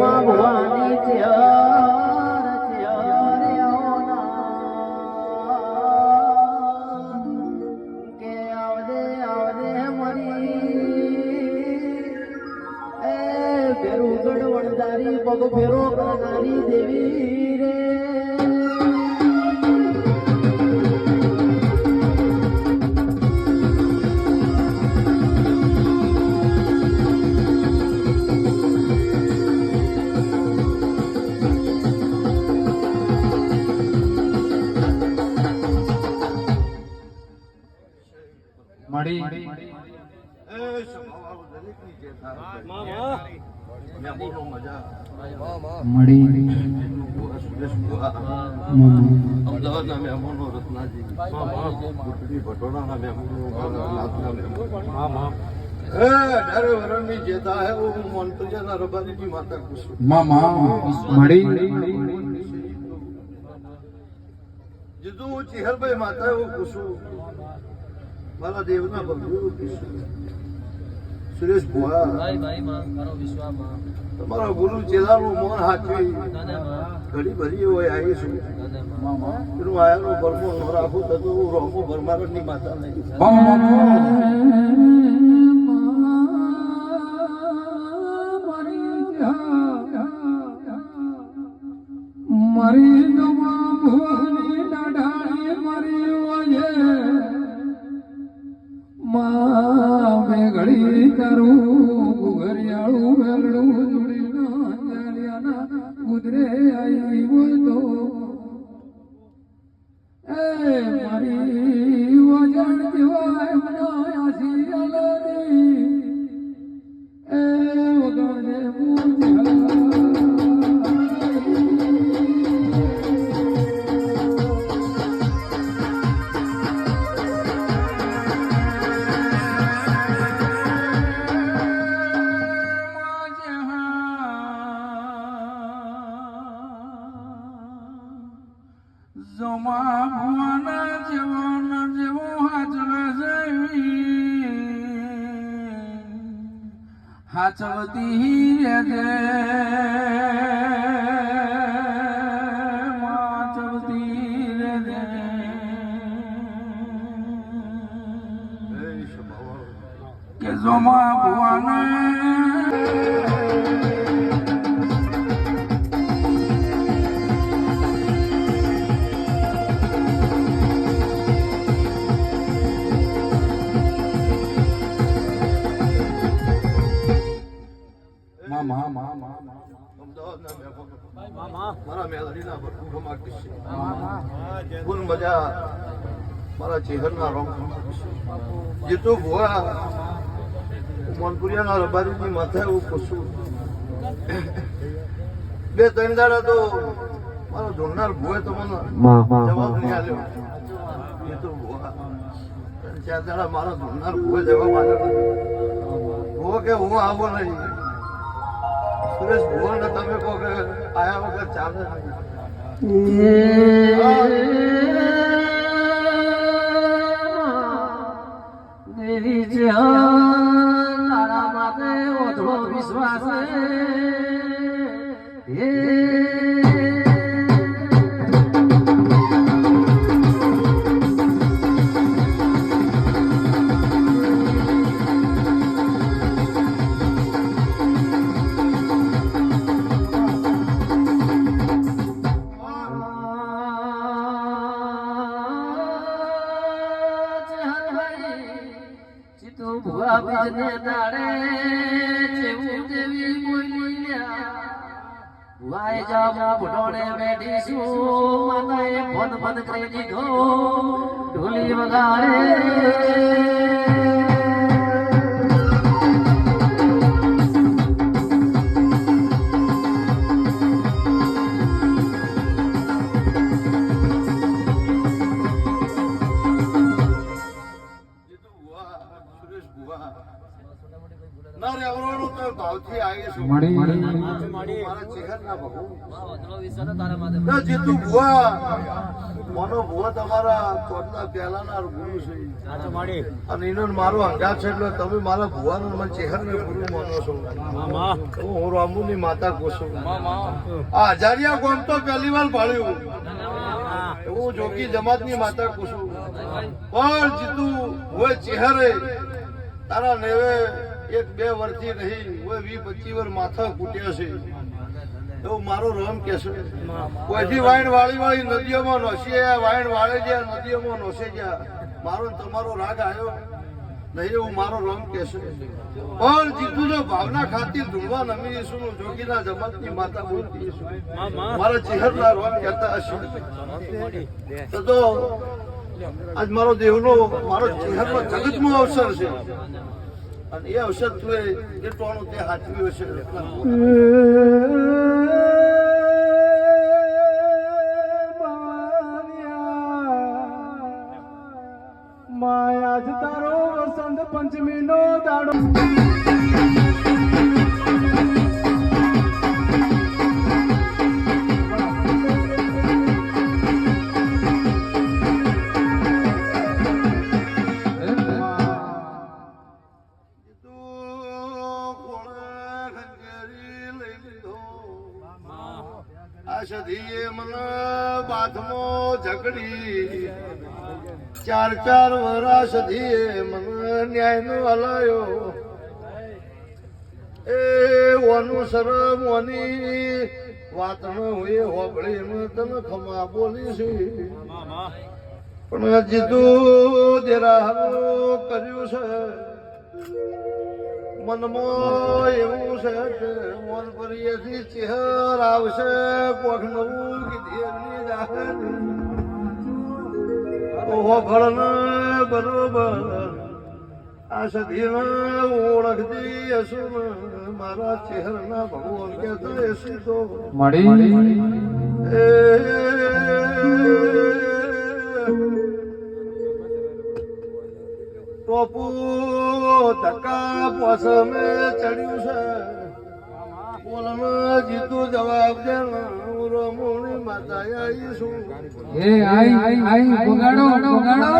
માં ભવાની ચિયાર આવના કે આવદે આવદે મરી. એ ફેરું ગઢ વણદારી પગ ફેરો કરનારી દેવી રે. મળી. અમદાવાદના મહેમાનો રત્નાજી. કુટડી ભટોડાના જેતા માતા એવું પૂછું. મારા દેવના ભગવું કુસુમ સુરેશ ભુવા. તમારા ગુરુ ચેલાનું મોન હાચવી. ઘડી ભરી હોય આવીશું એનું આયાનો બરમો ન રાખું તો હું રોમો ભરમારની માતા નહીં. મરી today I will જમા ભુવાના જેવો ન જેવો હાચવે જેવી હાચવતી રેજે હાચવતી રેજે એ સ્વભાવવાળો. કે જમા મારા મજા મારા ચેહરના ખમા કિસ્સે. જીતુ ભુવા મોનપુરિયાના રબારીની માથે એવું કશું બે ત્રણ દાડા તો મારો ધોરનાર ભુએ તો મને જવાબ નહીં આવ્યો એ તો ચાર દાડા મારા ધોરનાર ભુએ જવાબ આવ્યો નથી. કે હું આવો નહીં સુરેશ ભુવન તમે કહો કે આયા વગર ચાલે વિશ્વાસ બીજને દાડે જેવું દેવી બોલ્યા વાય જામો ભટોડે બેઠીશું, માતાએ ફોન ફોન કરી દીધો. ઢોલી વગાડે. ના મનો ભુવા તમારા મારો અંગાત છે એટલે તમે મારા ભુવાનો ને મને ચેહરને ગુરુ માનો છો. હું હું રામુની માતા કોશું આ હજારિયા તો પહેલી વાર ભાળ્યું હું જોગી જમાતની માતા કોશું પણ જીતુ હોય ચેહરે, તારા નેવે એક બે વર્ષથી નહીં વી પચીસ વર્ષ માથા કૂટ્યા છે. એવું મારો રમ કે છે. કોઈથી વાઈન વાળી વાળી નદીઓમાં નોસી વાઈન વાળે ગયા, નદીઓમાં નોસે ગયા. મારો તમારો રાગ આવ્યો નહીં, એવું મારો રમ કે છે. પણ જીતું જો ભાવના ખાતી ધૂળવા નમી છું જોગીના જમાતની માતા બોલતી મારા ચહેરના રમ કહેતા હશે. તો તો આજ મારો દેવનો મારો ચહેરનો જગતમાં અવસર છે. અને એ અવસર તું એ ટોણું તે હાચવ્યું હશે સધીએ મને બાથમો ઝઘડી. ચાર ચાર વરા સધીએ મને ન્યાય નો હલાયો. એ ઓનું શરમ ઓની વાત ન હોય હોબળી ને તને ખમા બોલી છે પણ હજી તું દેરાનું કર્યું છે. મનમાં એવું છે કે મન પરીએથી ચહેર આવશે કોક નવું કીધી જાહેર. ઓહો ભળને બરોબર આ સધીને ઓળખતી હશું મારા ચહેરના ભગવાન કહેતા હશું તો. એ ટોપુ ધક્કા પોસમે ચડ્યું છે. બોલને જીતું જવાબ દે રમુની માતા આવીશું હે આઈ આઈ વગાડો વગાડો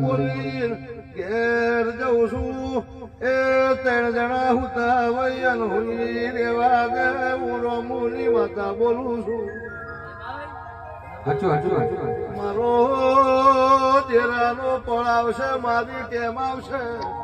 બોલી ઘેર જઉં છું. એ ત્રણ જણા હુતા વૈયન હુઈ રેવા દે. હું રમુની માતા બોલું છું. મારો મારો દેરાનો પડાવશે મારી કેમ આવશે.